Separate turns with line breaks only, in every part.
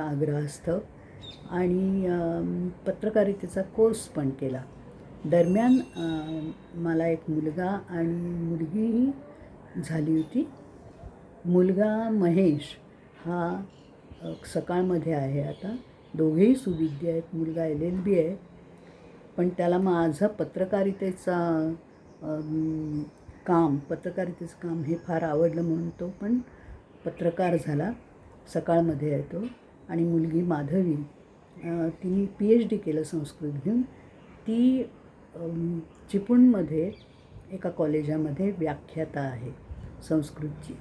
आग्रहास्तव आणि पत्रकारितेचा कोर्स पण केला. दरम्यान मला एक मुलगा आणि मुलगीही झाली होती. मुलगा महेश हा सकाळमध्ये आहे आता. दोघेही सुविद्य आहेत. मुलगा एल एल बी आहे. पण त्याला माझं पत्रकारितेचा काम पत्रकारितेचं काम हे फार आवडलं म्हणून तो पण पत्रकार झाला. सकाळमध्ये आहे तो. आणि मुलगी माधवी तिने पी एच डी केलं संस्कृत घेऊन. ती चिपळूणमध्ये एका कॉलेजामध्ये व्याख्याता आहे संस्कृतची.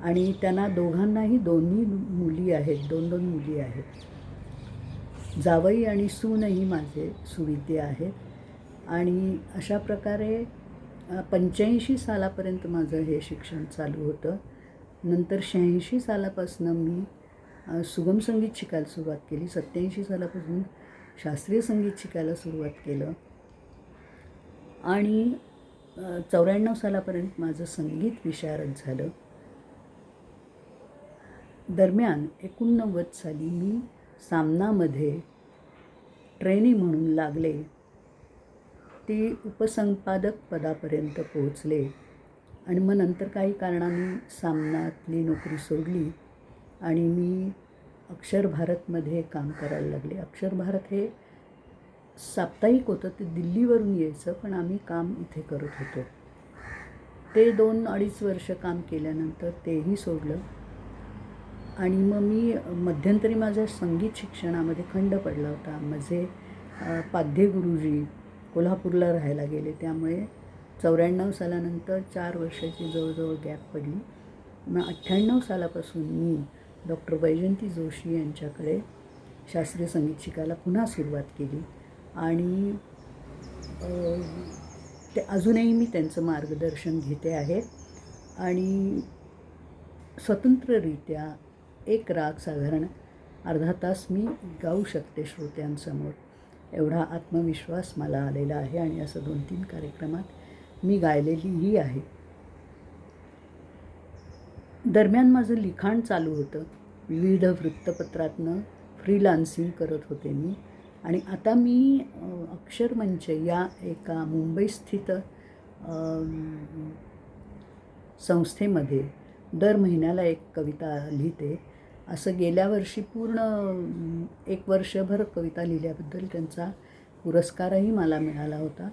आणि त्यांना दोघांनाही दोन्ही मुली आहेत दोन दोन मुली आहेत. जावई आणि सूनही माझे सुविद्य आहेत. आणि अशा प्रकारे पंच्याऐंशी सालापर्यंत माझं हे शिक्षण चालू होतं. नंतर शहाऐंशी सालापासून मी सुगम संगीत शिकायला सुरुवात केली. सत्याऐंशी सालापासून शास्त्रीय संगीत शिकायला सुरुवात केलं. आणि चौऱ्याण्णव सालापर्यंत माझं संगीत विशारद झालं. दरम्यान एकोणनव्वद साली मी सामनामध्ये ट्रेनी म्हणून लागले. ते उपसंपादक पदापर्यंत पोहोचले. आणि मग नंतर काही कारणाने सामनातली नोकरी सोडली. आणि मी अक्षर भारतमध्ये काम करायला लागले. अक्षर भारत हे साप्ताहिक होतं ते दिल्लीवरून यायचं पण आम्ही काम इथे करत होतो. ते दोन अडीच वर्ष काम केल्यानंतर तेही सोडलं. आणि मग मी मध्यंतरी माझ्या संगीत शिक्षणामध्ये खंड पडला होता. माझे अ, पाध्ये गुरुजी कोल्हापूरला राहायला गेले. त्यामुळे चौऱ्याण्णव सालानंतर चार वर्षाची जवळजवळ गॅप पडली. मग अठ्ठ्याण्णव सालापासून मी डॉक्टर वैजंती जोशी यांच्याकडे शास्त्रीय संगीत शिकायला पुन्हा सुरुवात केली. आणि ते अजूनही मी त्यांचं मार्गदर्शन घेते आहे. आणि स्वतंत्ररित्या एक राग साधारण अर्धा तास मी गाऊ शकते श्रोत्यांसमोर. एवढा आत्मविश्वास मला आलेला आहे आणि असं दोन तीन कार्यक्रमात मी गायलेलीही आहे. दरम्यान माझं लिखाण चालू होतं. विविध वृत्तपत्रातनं फ्रीलान्सिंग करत होते मी. आणि आता मी अक्षरमंच या एका मुंबईस्थित संस्थेमध्ये दर महिन्याला एक कविता लिहिते. असं गेल्या वर्षी पूर्ण एक वर्षभर कविता लिहिल्याबद्दल त्यांचा पुरस्कारही मला मिळाला होता.